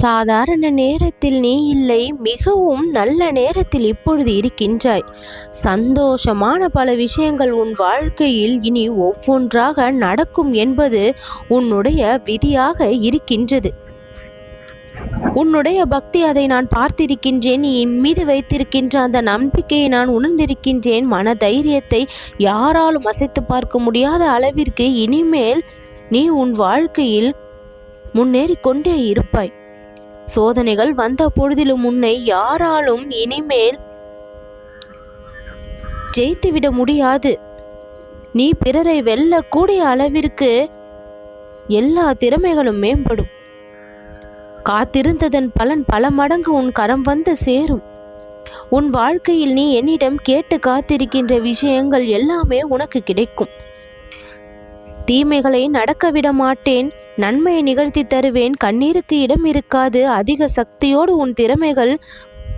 சாதாரண நேரத்தில் நீ இல்லை மிகவும் நல்ல நேரத்தில் இப்பொழுது இருக்கின்றாய். சந்தோஷமான பல விஷயங்கள் உன் வாழ்க்கையில் இனி ஒவ்வொன்றாக நடக்கும் என்பது உன்னுடைய விதியாக இருக்கின்றது. உன்னுடைய பக்தி அதை நான் பார்த்திருக்கின்றேன் நீ என் மீது வைத்திருக்கின்ற அந்த நம்பிக்கையை நான் உணர்ந்திருக்கின்றேன். மன தைரியத்தை யாராலும் அசைத்து பார்க்க முடியாத அளவிற்கு இனிமேல் நீ உன் வாழ்க்கையில் முன்னேறி கொண்டே இருப்பாய். சோதனைகள் வந்த பொழுதிலும் உன்னை யாராலும் இனிமேல் ஜெயித்துவிட முடியாது. நீ பிறரை வெல்லக்கூடிய அளவிற்கு எல்லா திறமைகளும் மேம்படும். காத்திருந்ததன் பலன் பல மடங்கு உன் கரம் வந்து சேரும். உன் வாழ்க்கையில் நீ என்னிடம் கேட்டு காத்திருக்கின்ற விஷயங்கள் எல்லாமே உனக்கு கிடைக்கும். தீமைகளை நடக்க விட மாட்டேன். நன்மையை நிகழ்த்தி தருவேன். கண்ணீருக்கு இடம் இருக்காது. அதிக சக்தியோடு உன் திறமைகள்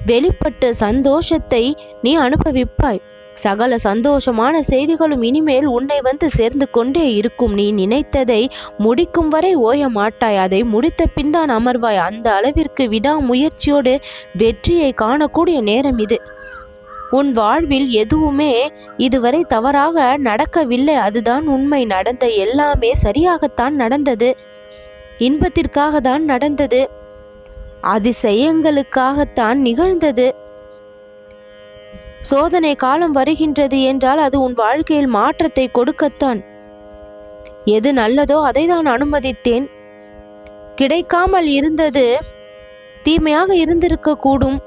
வெளிப்பட்டு சந்தோஷத்தை நீ அனுபவிப்பாய். சகல சந்தோஷமான செய்திகளும் இனிமேல் உன்னை வந்து சேர்ந்து கொண்டே இருக்கும். நீ நினைத்ததை முடிக்கும் வரை ஓய மாட்டாய். அதை முடித்த பின் தான் அமர்வாய். அந்த அளவிற்கு விடாமுயற்சியோடு வெற்றியை காணக்கூடிய நேரம் இது. உன் வாழ்வில் எதுவுமே இதுவரை தவறாக நடக்கவில்லை. அதுதான் உண்மை. நடந்த எல்லாமே சரியாகத்தான் நடந்தது. இன்பத்திற்காக தான் நடந்தது. அதிசயங்களுக்காகத்தான் நிகழ்ந்தது. சோதனை காலம் வருகின்றது என்றால் அது உன் வாழ்க்கையில் மாற்றத்தை கொடுக்கத்தான். எது நல்லதோ அதை தான் அனுமதித்தேன். கிடைக்காமல் இருந்தது தீமையாக இருந்திருக்க கூடும்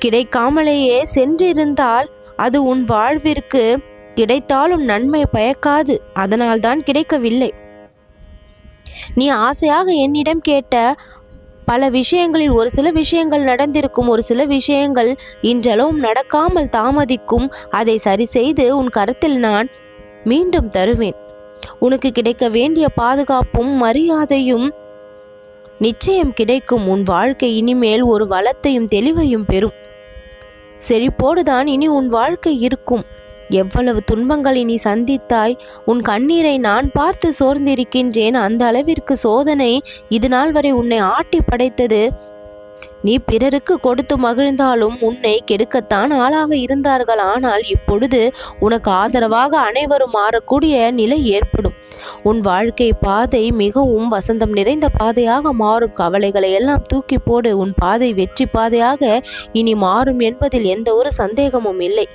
கிடைக்காமலேயே சென்றிருந்தால் அது உன் வாழ்விற்கு கிடைத்தாலும் நன்மை பயக்காது. அதனால்தான் கிடைக்கவில்லை. நீ ஆசையாக என்னிடம் கேட்ட பல விஷயங்களில் ஒரு சில விஷயங்கள் நடந்திருக்கும் ஒரு சில விஷயங்கள் இன்றளவும் நடக்காமல் தாமதிக்கும். அதை சரி செய்து உன் கருத்தில் நான் மீண்டும் தருவேன். உனக்கு கிடைக்க வேண்டிய பாதுகாப்பும் மரியாதையும் நிச்சயம் கிடைக்கும். உன் வாழ்க்கை இனிமேல் ஒரு வளத்தையும் தெளிவையும் பெறும். செழிப்போடுதான் இனி உன் வாழ்க்கை இருக்கும். எவ்வளவு துன்பங்களை நீ சந்தித்தாய்? உன் கண்ணீரை நான் பார்த்து சோர்ந்திருக்கின்றேன். அந்த அளவிற்கு சோதனை இது நாள் வரை உன்னை ஆட்டி படைத்தது. நீ பிறருக்கு கொடுத்து மகிழ்ந்தாலும் உன்னை கெடுக்கத்தான் ஆளாக இருந்தார்கள். ஆனால் இப்பொழுது உனக்கு ஆதரவாக அனைவரும் மாறக்கூடிய நிலை ஏற்படும். உன் வாழ்க்கை பாதை மிகவும் வசந்தம் நிறைந்த பாதையாக மாறும். கவலைகளை எல்லாம் தூக்கி போடு. உன் பாதை வெற்றி பாதையாக இனி மாறும் என்பதில் எந்த ஒரு சந்தேகமும் இல்லை.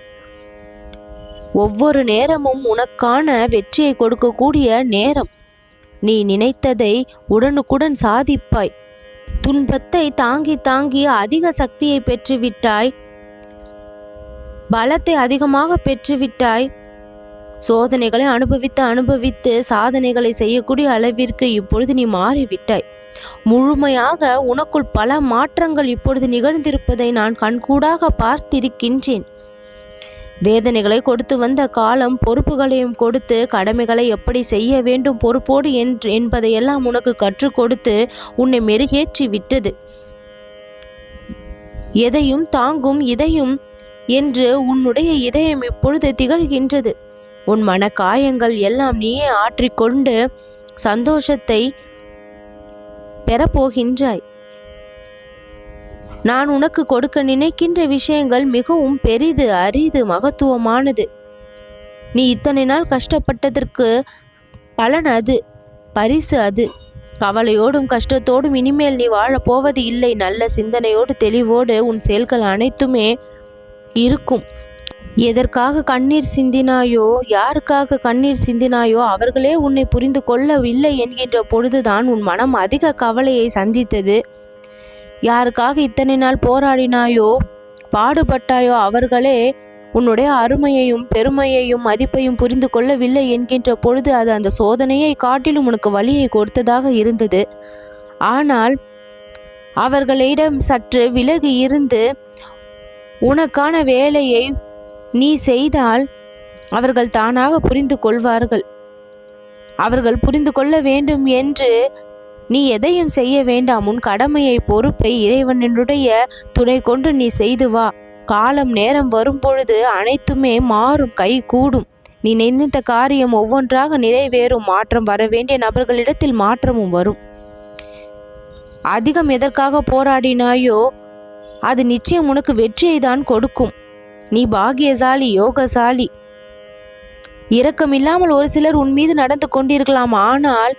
ஒவ்வொரு நேரமும் உனக்கான வெற்றியை கொடுக்கக்கூடிய நேரம். நீ நினைத்ததை உடனுக்குடன் சாதிப்பாய். துன்பத்தை தாங்கி தாங்கி அதிக சக்தியை பெற்றுவிட்டாய். பலத்தை அதிகமாக பெற்றுவிட்டாய். சோதனைகளை அனுபவித்து அனுபவித்து சாதனைகளை செய்யக்கூடிய அளவிற்கு இப்பொழுது நீ மாறிவிட்டாய். முழுமையாக உனக்குள் பல மாற்றங்கள் இப்பொழுது நிகழ்ந்திருப்பதை நான் கண்கூடாக பார்த்திருக்கின்றேன். வேதனைகளை கொடுத்து வந்த காலம் பொறுப்புகளையும் கொடுத்து கடமைகளை எப்படி செய்ய வேண்டும் பொறுப்போடு என்று என்பதையெல்லாம் உனக்கு கற்றுக் கொடுத்து உன்னை மெருகேற்றி விட்டது. எதையும் தாங்கும் இதையும் என்று உன்னுடைய இதயம் இப்பொழுது திகழ்கின்றது. உன் மன காயங்கள் எல்லாம் நீயே ஆற்றிக்கொண்டு சந்தோஷத்தை பெறப்போகின்றாய். நான் உனக்கு கொடுக்க நினைக்கின்ற விஷயங்கள் மிகவும் பெரிது அரிது மகத்துவமானது. நீ இத்தனை நாள் கஷ்டப்பட்டதற்கு பலன் அது பரிசு அது. கவலையோடும் கஷ்டத்தோடும் இனிமேல் நீ வாழப் போவது இல்லை. நல்ல சிந்தனையோடு தெளிவோடு உன் செயல்கள் அனைத்துமே இருக்கும். எதற்காக கண்ணீர் சிந்தினாயோ யாருக்காக கண்ணீர் சிந்தினாயோ அவர்களே உன்னை புரிந்து கொள்ளவில்லை என்கின்ற பொழுதுதான் உன் மனம் அதிக கவலையை சந்தித்தது. யாருக்காக இத்தனை நாள் போராடினாயோ பாடுபட்டாயோ அவர்களே உன்னுடைய அருமையையும் பெருமையையும் மதிப்பையும் புரிந்து கொள்ளவில்லை என்கின்ற பொழுது அது அந்த சோதனையை காட்டிலும் உனக்கு வழியை கொடுத்ததாக இருந்தது. ஆனால் அவர்களிடம் சற்று விலகி இருந்து உனக்கான வேலையை நீ செய்தால் அவர்கள் தானாக புரிந்து கொள்வார்கள். அவர்கள் புரிந்து கொள்ள வேண்டும் என்று நீ எதையும் செய்ய வேண்டாம். உன் கடமையை பொறுப்பை இறைவனினுடைய துணை கொண்டு நீ செய்து வா. காலம் நேரம் வரும் பொழுது அனைத்துமே மாறும் கை கூடும். நீ நினைத்த காரியம் ஒவ்வொன்றாக நிறைவேறும். மாற்றம் வர வேண்டிய நபர்களிடத்தில் மாற்றமும் வரும். அதிகம் எதற்காக போராடினாயோ அது நிச்சயம் உனக்கு வெற்றியை தான் கொடுக்கும். நீ பாகியசாலி யோகசாலி. இரக்கமில்லாமல் ஒரு சிலர் உன் மீது நடந்து கொண்டிருக்கலாம். ஆனால்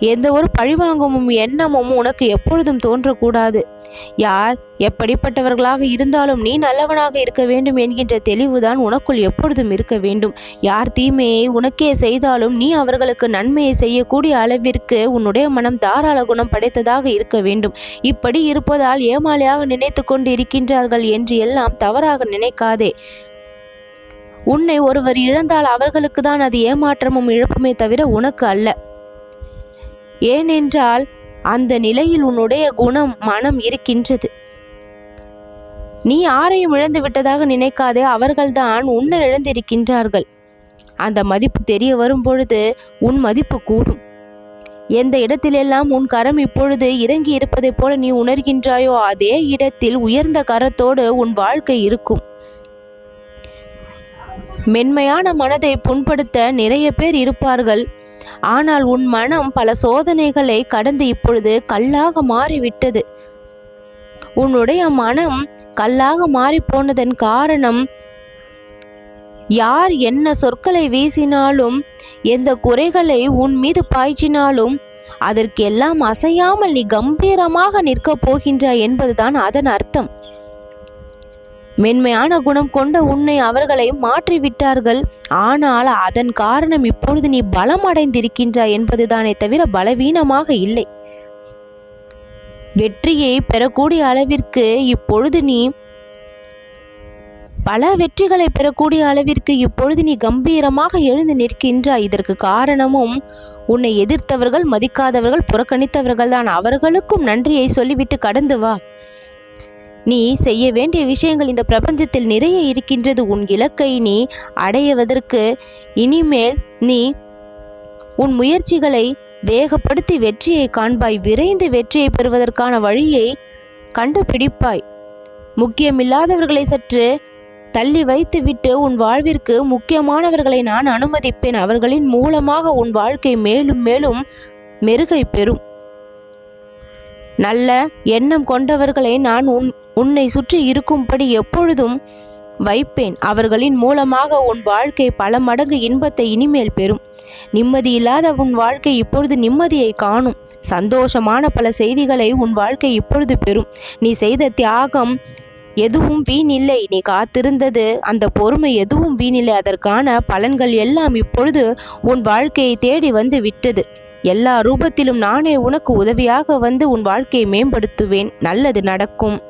எந்த ஒரு பழிவாங்கமும் எண்ணமும் உனக்கு எப்பொழுதும் தோன்றக்கூடாது. யார் எப்படிப்பட்டவர்களாக இருந்தாலும் நீ நல்லவனாக இருக்க வேண்டும் என்கின்ற தெளிவுதான் உனக்குள் எப்பொழுதும் இருக்க வேண்டும். யார் தீமையை உனக்கே செய்தாலும் நீ அவர்களுக்கு நன்மையை செய்யக்கூடிய அளவிற்கு உன்னுடைய மனம் தாராள குணம் படைத்ததாக இருக்க வேண்டும். இப்படி இருப்பதால் ஏமாளியாக நினைத்து கொண்டு இருக்கின்றார்கள் என்று எல்லாம் தவறாக நினைக்காதே. உன்னை ஒருவர் இழந்தால் அவர்களுக்கு தான் அது ஏமாற்றமும் இழப்புமே தவிர உனக்கு அல்ல. ஏனென்றால் அந்த நிலையில் உன்னுடைய குணம் மனம் இருக்கின்றது. நீ யாரையும் இழந்து விட்டதாக நினைக்காதே அவர்கள்தான் உன்னை இழந்திருக்கின்றார்கள். அந்த மதிப்பு தெரிய வரும் பொழுது உன் மதிப்பு கூடும். எந்த இடத்திலெல்லாம் உன் கரம் இப்பொழுது இறங்கி இருப்பதைப் போல நீ உணர்கின்றாயோ அதே இடத்தில் உயர்ந்த கரத்தோடு உன் வாழ்க்கை இருக்கும். மென்மையான மனதை புண்படுத்த நிறைய பேர் இருப்பார்கள். ஆனால் உன் மனம் பல சோதனைகளை கடந்து இப்பொழுது கல்லாக மாறிவிட்டது. உன்னுடைய மனம் கல்லாக மாறி போனதன் காரணம் யார் என்ன சொற்களை வீசினாலும் எந்த குறைகளை உன் மீது பாய்ச்சினாலும் அதற்கெல்லாம் அசையாமல் நீ கம்பீரமாக நிற்கப் போகின்றாய் என்பதுதான் அதன் அர்த்தம். மென்மையான குணம் கொண்ட உன்னை அவர்களை மாற்றிவிட்டார்கள். ஆனால் அதன் காரணம் இப்பொழுது நீ பலம் அடைந்திருக்கின்றாய் என்பதுதானே தவிர பலவீனமாக இல்லை. வெற்றியை பெறக்கூடிய அளவிற்கு இப்பொழுது நீ பல வெற்றிகளை பெறக்கூடிய அளவிற்கு இப்பொழுது நீ கம்பீரமாக எழுந்து நிற்கின்றாய். இதற்கு காரணமும் உன்னை எதிர்த்தவர்கள் மதிக்காதவர்கள் புறக்கணித்தவர்கள் தான் அவர்களுக்கும் நன்றியை சொல்லிவிட்டு கடந்து வா. நீ செய்ய வேண்டிய விஷயங்கள் இந்த பிரபஞ்சத்தில் நிறைய இருக்கின்றது. உன் இலக்கை நீ அடையவதற்கு இனிமேல் நீ உன் முயற்சிகளை வேகப்படுத்தி வெற்றியை காண்பாய். விரைந்து வெற்றியை பெறுவதற்கான வழியை கண்டுபிடிப்பாய். முக்கியமில்லாதவர்களை சற்று தள்ளி வைத்துவிட்டு உன் வாழ்விற்கு முக்கியமானவர்களை நான் அனுமதிப்பேன். அவர்களின் மூலமாக உன் வாழ்க்கை மேலும் மேலும் மெருகை பெறும். நல்ல எண்ணம் கொண்டவர்களை நான் உன் உன்னை சுற்றி இருக்கும்படி எப்பொழுதும் வைப்பேன். அவர்களின் மூலமாக உன் வாழ்க்கை பல மடங்கு இன்பத்தை இனிமேல் பெறும். நிம்மதி இல்லாத உன் வாழ்க்கை இப்பொழுது நிம்மதியை காணும். சந்தோஷமான பல செய்திகளை உன் வாழ்க்கை இப்பொழுது பெறும். நீ செய்த தியாகம் எதுவும் வீணில்லை. நீ காத்திருந்தது அந்த பொறுமை எதுவும் வீணில்லை. அதற்கான பலன்கள் எல்லாம் இப்பொழுது உன் வாழ்க்கையை தேடி வந்து விட்டது. எல்லா ரூபத்திலும் நானே உனக்கு உதவியாக வந்து உன் வாழ்க்கையை மேம்படுத்துவேன். நல்லது நடக்கும்.